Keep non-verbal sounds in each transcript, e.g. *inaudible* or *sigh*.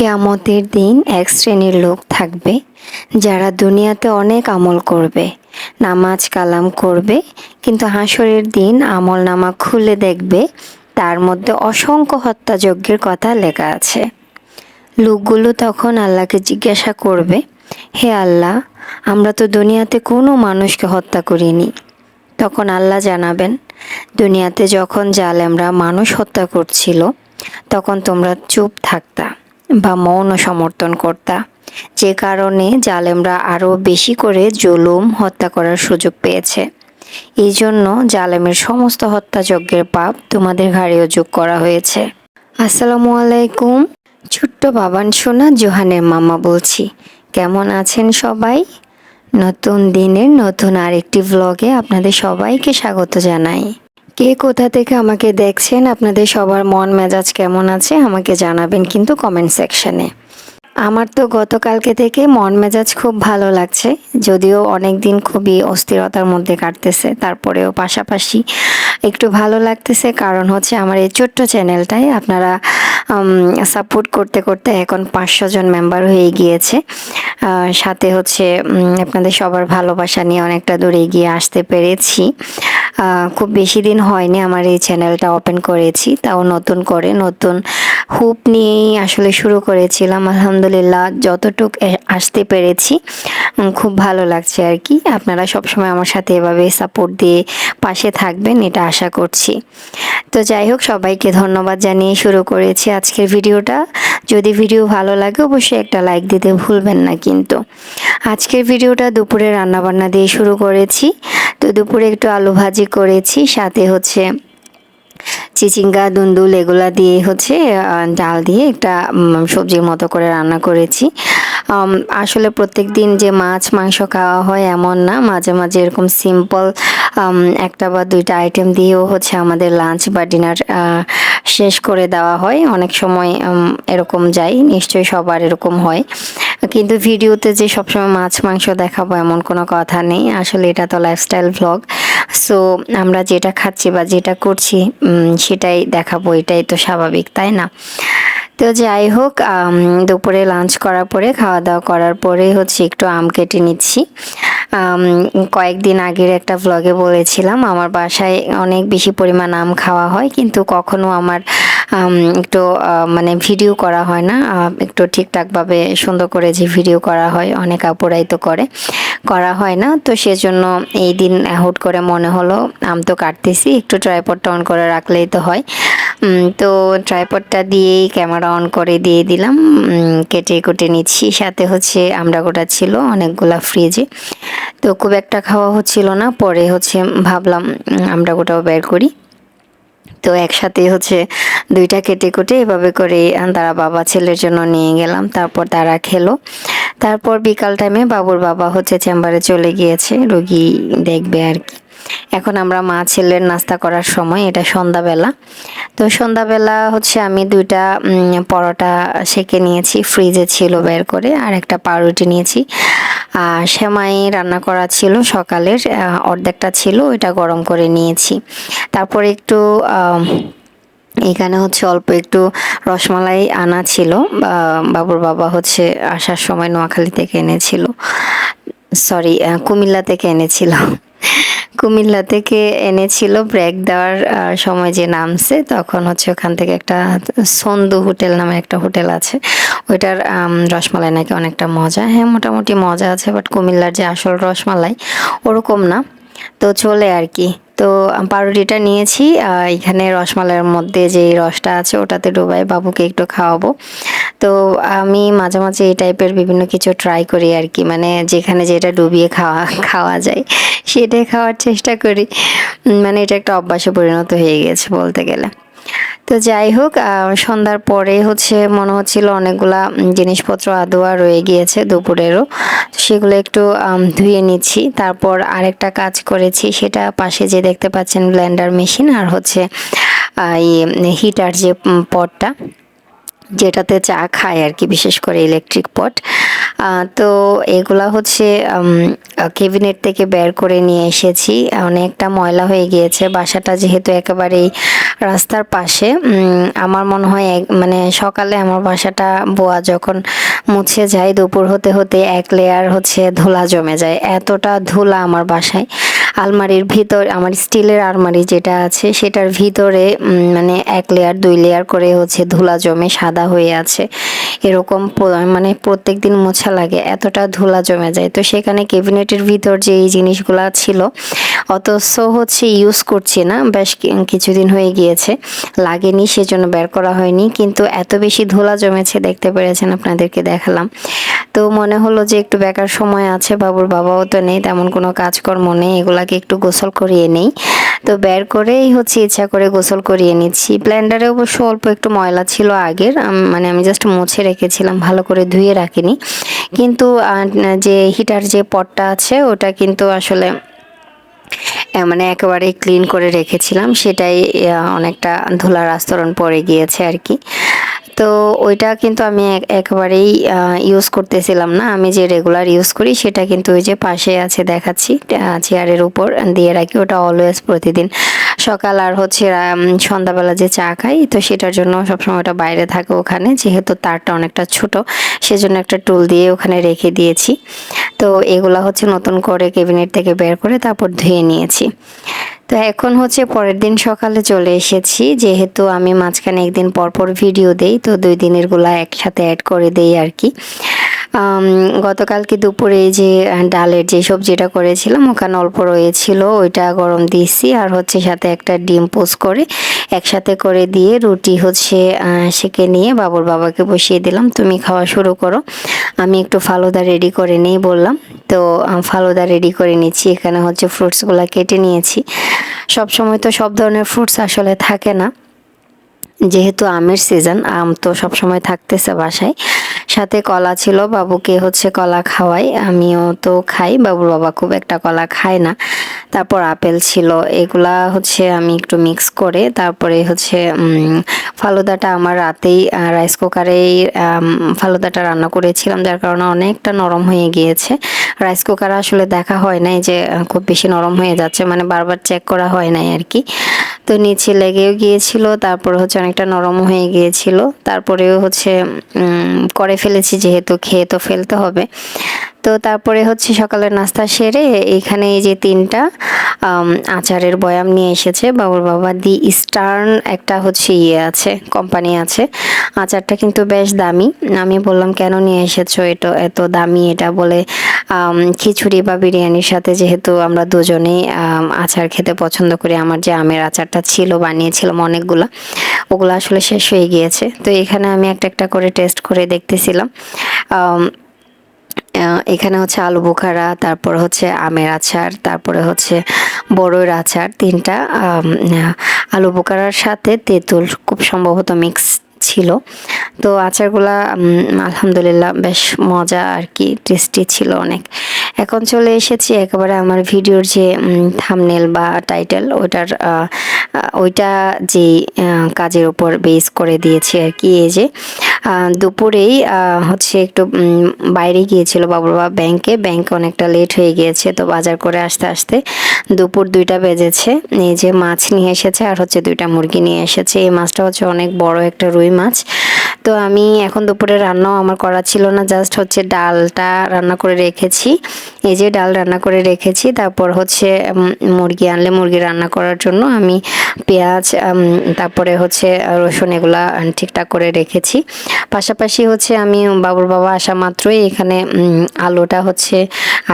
কেয়ামতের দিন এক শ্রেণির লোক থাকবে, যারা দুনিয়াতে অনেক আমল করবে, নামাজ কালাম করবে, কিন্তু হাসরের দিন আমল নামা খুলে দেখবে, তার মধ্যে অসংখ্য হত্যাযজ্ঞের কথা লেখা আছে। লোকগুলো তখন আল্লাহকে জিজ্ঞাসা করবে, হে আল্লাহ, আমরা তো দুনিয়াতে কোনো মানুষকে হত্যা করিনি। তখন আল্লাহ জানাবেন, দুনিয়াতে যখন জালেমরা মানুষ হত্যা করছিল, তখন তোমরা চুপ থাকতা। বা মৌন সমর্থন করতা। যে কারণে জালেমরা আরও বেশি করে জুলুম হত্যা করার সুযোগ পেয়েছে। এই জন্য জালেমের সমস্ত হত্যাযজ্ঞের পাপ তোমাদের ঘাড়েও যোগ করা হয়েছে। আসসালামু আলাইকুম। ছোট্ট বাবান সোনা জোহানের মামা বলছি, কেমন আছেন সবাই? নতুন দিনের নতুন আরেকটি ভ্লগে আপনাদের সবাইকে স্বাগত জানাই। কে কোথা থেকে আমাকে দেখছেন? আপনাদের সবার মন মেজাজ কেমন আছে? আমাকে জানাবেন কিন্তু কমেন্ট সেকশনে আমার তো গতকালকে থেকে মন মেজাজ খুব ভালো লাগছে। যদিও অনেক দিন খুবই অস্থিরতার মধ্যে কাটতেছে। তারপরেও পাশাপাশি একটু ভালো লাগতেছে। কারণ হচ্ছে আমার এই ছোট্ট চ্যানেলটায় আপনারা সাপোর্ট করতে করতে এখন পাঁচশো জন মেম্বার হয়ে গিয়েছে। সাথে হচ্ছে আপনাদের সবার ভালোবাসা নিয়ে অনেকটা দূরে এগিয়ে আসতে পেরেছি। খুব বেশি দিন হয়নি আমার এই চ্যানেলটা ওপেন করেছি। তাও নতুন করে নতুন হুপ নিয়েই আসলে শুরু করেছিলাম, আলহামদুলিল্লাহ। যতটুক আসতে পেরেছি খুব ভালো লাগছে আর কি। আপনারা সবসময় আমার সাথে এভাবে সাপোর্ট দিয়ে পাশে থাকবেন, এটা আশা করছি। তো যাই হোক, সবাইকে ধন্যবাদ জানিয়ে শুরু করেছি আজকের ভিডিওটা। যদি ভিডিও ভালো লাগে, অবশ্যই একটা লাইক দিতে ভুলবেন না কিন্তু। আজকের ভিডিওটা দুপুরে রান্নাবান্না দিয়ে শুরু করেছি। তো দুপুরে একটু আলু ভাজি করেছি, সাথে হচ্ছে চিচিঙ্গা, দুন্দুল এগুলা দিয়ে হচ্ছে ডাল দিয়ে একটা সবজির মতো করে রান্না করেছি। আসলে প্রত্যেক দিন যে মাছ, মাংস খাওয়া হয় এমন না, মাঝে মাঝে এরকম সিম্পল একটা বা দুইটা আইটেম দিয়েও হচ্ছে আমাদের লাঞ্চ বা ডিনার শেষ করে দেওয়া হয়। অনেক সময় এরকম যাই নিশ্চয়ই সবার এরকম হয়। কিন্তু ভিডিওতে যে সবসময় মাছ মাংস দেখাবো এমন কোনো কথা নেই। আসলে এটা তো লাইফস্টাইল ভ্লগ সো আমরা যেটা খাচ্ছি বা যেটা করছি সেটাই দেখাবো এটাই তো স্বাভাবিক তাই না? তো যাই হোক দুপুরে লাঞ্চ করার পরে খাওয়া দাওয়া করার পরে হচ্ছে একটু আম কেটে নিচ্ছি। কয়েকদিন আগের একটা ভ্লগে বলেছিলাম আমার বাসায় অনেক বেশি পরিমাণ আম খাওয়া হয় কিন্তু কখনো আমার আম, একটু মানে ভিডিও করা হয় না। একটু ঠিকঠাকভাবে সুন্দর করে যে ভিডিও করা হয়, অনেক আপুরাই তো করে, করা হয় না। তো সেজন্য এই দিন হুট করে মনে হলো, আম তো কাটতেছি, একটু ট্রাইপডটা অন করে রাখলেই তো হয়। তো ট্রাইপডটা দিয়েই ক্যামেরা অন করে দিয়ে দিলাম। কেটে কুটে নিচ্ছি। সাথে হচ্ছে আমরা গোটা ছিল অনেকগুলা ফ্রিজে তো খুব একটা খাওয়া হচ্ছিল না। পরে হচ্ছে ভাবলাম আমরা গোটাও বের করি। তো একসাথে হচ্ছে দুইটা কেটে কুটে এভাবে করে তারা বাবা ছেলের জন্য নিয়ে গেলাম, তারপর তারা খেলো। তারপর বিকাল টাইমে বাবুর বাবা হচ্ছে চেম্বারে চলে গিয়েছে, রুগী দেখবে আর কি। এখন আমরা মা ছেলের নাস্তা করার সময়, এটা সন্ধ্যাবেলা। তো সন্ধ্যাবেলা হচ্ছে আমি দুইটা পরোটা সেকে নিয়েছি ফ্রিজে ছিল বের করে, আর একটা পাউরুটি নিয়েছি। আর সেমাই রান্না করা ছিল সকালের অর্ধেকটা ছিল, ওইটা গরম করে নিয়েছি। তারপর একটু এখানে হচ্ছে অল্প একটু রসমালাই আনা ছিল বাবুর বাবা হচ্ছে আসার সময় নোয়াখালী থেকে এনেছিল। সরি কুমিল্লা থেকে এনেছিল কুমিল্লা থেকে এনেছিল ব্রেক দেওয়ার সময় যে নামছে, তখন হচ্ছে ওখান থেকে একটা সন্দু হোটেল নামে একটা হোটেল আছে। ওইটার রসমালাই নাকি অনেকটা মজা। হ্যাঁ মোটামুটি মজা আছে বাট কুমিল্লার যে আসল রসমালাই, ওরকম না। তো চলে আর কি। তো পাউরুটিটা নিয়েছি এখানে রসমালাইয়ের মধ্যে যে রসটা আছে ওটাতে ডুবাই বাবুকে একটু খাওয়াবো। তো আমি মাঝে মাঝে এই টাইপের বিভিন্ন কিছু ট্রাই করি আর কি মানে যেখানে যেটা ডুবিয়ে খাওয়া *laughs* খাওয়া যায় সেটাই খাওয়ার চেষ্টা করি। মানে এটা একটা অভ্যাসে পরিণত হয়ে গেছে বলতে গেলে। তো যাই হোক সন্ধ্যার পরে হচ্ছে মনে হচ্ছিল অনেকগুলা জিনিসপত্র আদোয়া রয়ে গিয়েছে দুপুরেরও। সেগুলো একটু ধুয়ে নিচ্ছি। তারপর আরেকটা কাজ করেছি, সেটা পাশে যে দেখতে পাচ্ছেন ব্লেন্ডার মেশিন আর হচ্ছে হিটার যে পটটা, যেটাতে চা খায় আর কি, বিশেষ করে ইলেকট্রিক পট। তো এগুলা হচ্ছে কেবিনেট থেকে বের করে নিয়ে এসেছি। অনেকটা ময়লা হয়ে গিয়েছে। বাসাটা যেহেতু একেবারেই রাস্তার পাশে আমার মনে হয় মানে সকালে আমার বাসাটা বোয়া যখন মুছে যায়, দুপুর হতে হতে এক লেয়ার হচ্ছে ধুলা জমে যায়। এতটা ধুলা আমার বাসায়। আলমারির ভিতর, আমার স্টিলের আলমারি যেটা আছে, সেটার ভিতরে মানে এক লেয়ার দুই লেয়ার করে হচ্ছে ধুলা জমে সাদা হয়ে আছে। এরকম মানে প্রত্যেক দিন মোছা লাগে, এতটা ধুলা জমে যায়। তো সেখানে ক্যাবিনেটের ভিতর যে এই জিনিসগুলো ছিল অথচ হচ্ছে ইউজ করছি না। বেশ কিছুদিন হয়ে গিয়েছে। লাগেনি, সেজন্য বের করা হয়নি। কিন্তু এত বেশি ধুলা জমেছে, দেখতে পেরেছেন আপনাদেরকে দেখালাম। তো মনে হলো যে একটু বেকার সময় আছে, বাবুর বাবাও তো নেই, তেমন কোনো কাজকর্ম নেই, এগুলাকে একটু গোসল করিয়ে নেই। তো বের করেই হচ্ছে ইচ্ছা করে গোসল করিয়ে নিচ্ছি। ব্লেন্ডারে অবশ্য অল্প একটু ময়লা ছিল আগের মানে আমি জাস্ট মুছে রেখেছিলাম, ভালো করে ধুয়ে রাখিনি। কিন্তু যে হিটার যে পটটা আছে, ওটা কিন্তু আসলে মানে একেবারে ক্লিন করে রেখেছিলাম। সেটাই অনেকটা ধুলার আস্তরণ পড়ে গিয়েছে আর কি। তো ওইটা কিন্তু আমি এক- একেবারেই ইউজ করতেছিলাম না। আমি যে রেগুলার ইউজ করি, সেটা কিন্তু ওই যে পাশে আছে দেখাচ্ছি চেয়ারের উপর, দিয়ে রাখি। ওটা অলওয়েজ প্রতিদিন সকাল আর হচ্ছে সন্ধ্যাবেলা যে চা খাই, তো সেটার জন্য সবসময় ওটা বাইরে থাকে ওখানে, যেহেতু তারটা অনেকটা ছোট, সেজন্য একটা টুল দিয়ে ওখানে রেখে দিয়েছি। তো এগুলা হচ্ছে নতুন করে ক্যাবিনেট থেকে বের করে তারপর ধুয়ে নিয়েছি। তো এখন হচ্ছে পরের দিন সকালে চলে এসেছি, যেহেতু আমি মাঝখানে একদিন পর পর ভিডিও দেই, তো দুই দিনেরগুলা একসাথে অ্যাড করে দেই আর কি। গতকালকে দুপুরে যে ডালের যে সবজিটা করেছিলাম, ওখানে অল্প রয়েছিল, ওইটা গরম দিয়েছি, আর হচ্ছে সাথে একটা ডিম পোস্ট করে, একসাথে করে দিয়ে রুটি হচ্ছে সেকে নিয়ে বাবুর বাবাকে বসিয়ে দিলাম, তুমি খাওয়া শুরু করো। আমি একটু ফালুদা রেডি করে নেই বললাম, তো ফালুদা রেডি করে নিচ্ছি, এখানে হচ্ছে ফ্রুটসগুলো কেটে নিয়েছি। সব সময় তো সব ধরনের ফ্রুটস আসলে থাকে না, যেহেতু আমের সিজন আম তো সবসময় থাকতেছে বাসায়। সাথে কলা ছিল, বাবুকে হচ্ছে কলা খাওয়াই, আমিও তো খাই। বাবুর বাবা খুব একটা কলা খায় না। তারপর আপেল ছিল, এগুলা হচ্ছে আমি একটু মিক্স করে, তারপরে হচ্ছে ফালুদাটা আমার রাতেই রাইস কুকারেই ফালুদাটা রান্না করেছিলাম, যার কারণে অনেকটা নরম হয়ে গিয়েছে। রাইস কুকার আসলে দেখা হয় নাই যে খুব বেশি নরম হয়ে যাচ্ছে মানে বারবার চেক করা হয় নাই আর কি। তো নিচে লেগেও গিয়েছিল, তারপর হচ্ছে অনেকটা নরম হয়ে গিয়েছিল। তারপরেও হচ্ছে করে ফেলেছি যেহেতু, খেয়ে তো ফেলতে হবে। তো তারপরে হচ্ছে সকালের নাস্তা সেরে এখানে এই যে তিনটা আচারের বয়াম নিয়ে এসেছে। বাবুর বাবা দি স্টার্ন একটা হচ্ছে ইয়ে আছে কোম্পানি আছে। আচারটা কিন্তু বেশ দামি। আমি বললাম, কেন নিয়ে এসেছ এটা, এত দামি এটা? বলে খিচুড়ি বা বিরিয়ানির সাথে যেহেতু আমরা দুজনেই আচার খেতে পছন্দ করি, আমার যে আমের আচারটা ছিল, বানিয়েছিলাম অনেকগুলা, ওগুলো আসলে শেষ হয়ে গিয়েছে। তো এখানে আমি একটা একটা করে টেস্ট করে দেখতেছিলাম। এখানে হচ্ছে আলু বোখারা, তারপর হচ্ছে আমের আচার, তারপরে হচ্ছে বড়ইর আচার, তিনটা আলু বোখারার সাথে তেঁতুল খুব সম্ভবত মিক্স ছিল। তো আচারগুলা আলহামদুলিল্লাহ বেশ মজা আর কি, টেস্টি ছিল অনেক। এখন চলে এসেছি একেবারে আমার ভিডিওর যে থামনেল বা টাইটেল ওইটার ওইটা যে কাজের উপর বেস করে দিয়েছি আর কি। এই যে দুপুরেই হচ্ছে একটু বাইরে গিয়েছিল বাবা ব্যাংকে। ব্যাংকে অনেকটা লেট হয়ে গিয়েছে, তো বাজার করে আসতে আসতে দুপুর দুইটা বেজেছে। এই যে মাছ নিয়ে এসেছে আর হচ্ছে দুইটা মুরগি নিয়ে এসেছে। এই মাছটা হচ্ছে অনেক বড় একটা রুই মাছ? তো আমি এখন দুপুরে রান্নাও আমার করা ছিল না জাস্ট হচ্ছে ডালটা রান্না করে রেখেছি। এই যে ডাল রান্না করে রেখেছি, তারপর হচ্ছে মুরগি আনলে মুরগি রান্না করার জন্য আমি পেঁয়াজ তারপরে হচ্ছে রসুন এগুলা ঠিকঠাক করে রেখেছি। পাশাপাশি হচ্ছে আমি বাবুর বাবা আসা মাত্রই এখানে আলুটা হচ্ছে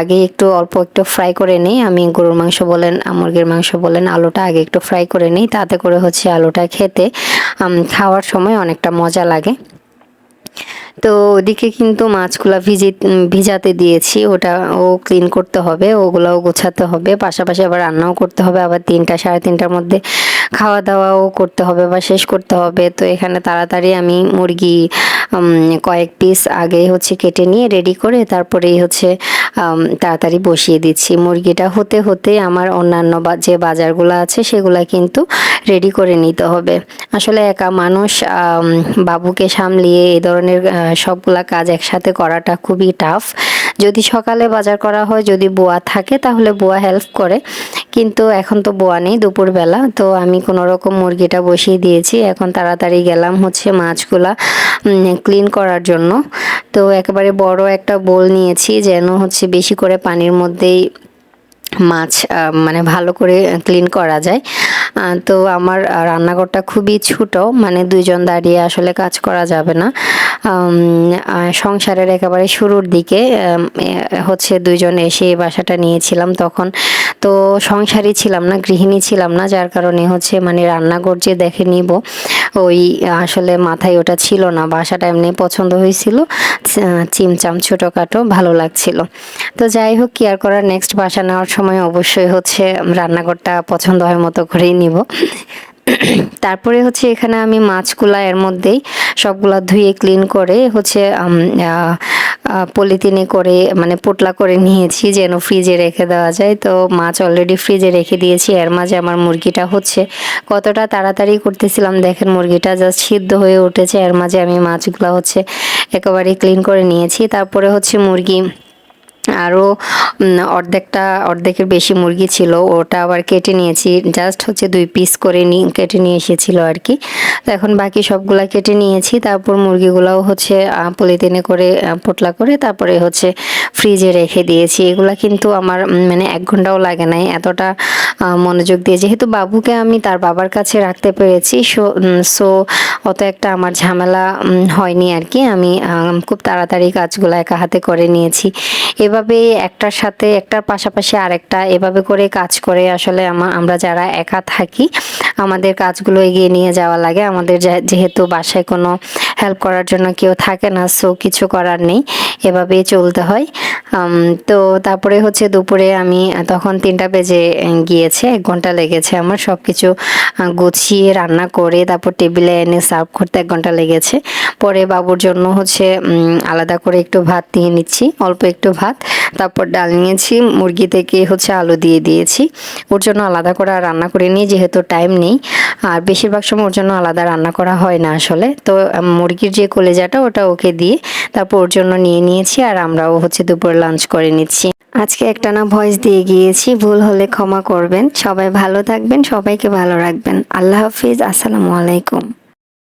আগে একটু অল্প একটু ফ্রাই করে নিই। আমি গরুর মাংস বলেন, মুরগির মাংস বলেন, আলুটা আগে একটু ফ্রাই করে নিই। তাতে করে হচ্ছে আলুটা খেতে খাওয়ার সময় অনেকটা মজা লাগে। তো ওদিকে কিন্তু মাছগুলা ভিজে ভিজাতে দিয়েছি। ওটা ও ক্লিন করতে হবে, ওগুলাও গোছাতে হবে। পাশাপাশি আবার রান্নাও করতে হবে। আবার তিনটা, সাড়ে তিনটার মধ্যে খাওয়া দাওয়াও করতে হবে বা শেষ করতে হবে। তো এখানে তাড়াতাড়ি আমি মুরগি কয়েক পিস আগে হচ্ছে কেটে নিয়ে রেডি করে তারপরেই হচ্ছে তাড়াতাড়ি বসিয়ে দিচ্ছি। মুরগিটা হতে হতে আমার অন্যান্য যে বাজারগুলো আছে সেগুলো কিন্তু রেডি করে নিতে হবে। আসলে একা মানুষ বাবুকে সামলিয়ে এই ধরনের সবগুলা কাজ একসাথে করাটা খুবই টাফ যদি সকালে বাজার করা হয়, যদি বোয়া থাকে, তাহলে বোয়া হেল্প করে। কিন্তু এখন তো বোয়া নেই দুপুরবেলা, তো আমি কোনো রকম মুরগিটা বসিয়ে দিয়েছি। এখন তাড়াতাড়ি গেলাম হচ্ছে মাছগুলা ক্লিন করার জন্য। তো একেবারে বড় একটা বোল নিয়েছি, যেন হচ্ছে বেশি করে পানির মধ্যেই মাছ মানে ভালো করে ক্লিন করা যায়। তো আমার রান্নাঘরটা খুবই ছোট মানে দুজন দাঁড়িয়ে আসলে কাজ করা যাবে না। সংসারের একেবারে শুরুর দিকে হচ্ছে দুজন এসে এই বাসাটা নিয়েছিলাম, তখন তো সংসারই ছিলাম না, গৃহিণী ছিলাম না, যার কারণে হচ্ছে মানে রান্নাঘর যে দেখে নিব, ওই আসলে মাথায় ওটা ছিল না, বাসাটা এমনি পছন্দ হয়েছিল চিমচাম ছোটোখাটো ভালো লাগছিল। তো যাই হোক, কি আর করার নেক্সট বাসা নেওয়ার সময় অবশ্যই হচ্ছে রান্নাঘরটা পছন্দ হয় মতো করেই নিব। তারপরে হচ্ছে এখানে আমি মাছগুলা এর মধ্যেই সবগুলা ধুয়ে ক্লিন করে হচ্ছে পলিথিনে করে মানে পোটলা করে নিয়েছি যেন ফ্রিজে রেখে দেওয়া যায়। তো মাছ অলরেডি ফ্রিজে রেখে দিয়েছি, এর মাঝে আমার মুরগিটা হচ্ছে। কতটা তাড়াতাড়ি করতেছিলাম দেখেন মুরগিটা জাস্ট সিদ্ধ হয়ে উঠেছে, এর মাঝে আমি মাছগুলো হচ্ছে একেবারে ক্লিন করে নিয়েছি। তারপরে হচ্ছে মুরগি আরও অর্ধেকটা, অর্ধেকের বেশি মুরগি ছিল, ওটা আবার কেটে নিয়েছি জাস্ট হচ্ছে দুই পিস করে নি, কেটে নিয়ে এসেছিল আর কি তো এখন বাকি সবগুলা কেটে নিয়েছি, তারপর মুরগিগুলাও হচ্ছে পলিথিনে করে পোটলা করে, তারপরে হচ্ছে ফ্রিজে রেখে দিয়েছি। এগুলা কিন্তু আমার মানে এক ঘন্টাও লাগে নাই এতটা মনোযোগ দিয়ে। যেহেতু বাবুকে আমি তার বাবার কাছে রাখতে পেরেছি, সো সো, অত একটা আমার ঝামেলা হয়নি আর কি আমি খুব তাড়াতাড়ি কাজগুলো একা হাতে করে নিয়েছি। এভাবে একটার সাথে একটার পাশাপাশি আরেকটা, এভাবে করে কাজ করে আসলে আমা- আমরা যারা একা থাকি, আমাদের কাজগুলো এগিয়ে নিয়ে যাওয়া লাগে। আমাদের যেহেতু বাসায় কোনো হেল্প করার জন্য কেউ থাকে না, সো কিছু করার নেই। এভাবেই চলতে হয়। তো তারপরে হচ্ছে দুপুরে আমি, তখন তিনটা বেজে গিয়েছে, এক ঘণ্টা লেগেছে আমার সব কিছু গুছিয়ে রান্না করে, তারপর টেবিলে এনে সার্ভ করতে এক ঘণ্টা লেগেছে। পরে বাবুর জন্য হচ্ছে আলাদা করে একটু ভাত নিয়ে নিচ্ছি, অল্প একটু ভাত, তারপর ডাল নিয়েছি, মুরগি থেকে হচ্ছে আলু দিয়ে দিয়েছি। ওর জন্য আলাদা করে রান্না করে নিই যেহেতু টাইম নেই আর বেশিরভাগ সময় ওর জন্য আলাদা রান্না করা হয় না আসলে। তো মুরগির যে কলেজাটা, ওটা ওকে দিয়ে তারপর ওর জন্য নিয়ে নিয়েছি আর আমরাও হচ্ছে দুপুরে লাঞ্চ করে নিচ্ছি। আজকে একটা না ভয়েস দিয়ে গিয়েছি, ভুল হলে ক্ষমা করবেন। সবাই ভালো থাকবেন, সবাইকে ভালো রাখবেন। আল্লাহ হাফিজ, আসসালামু আলাইকুম।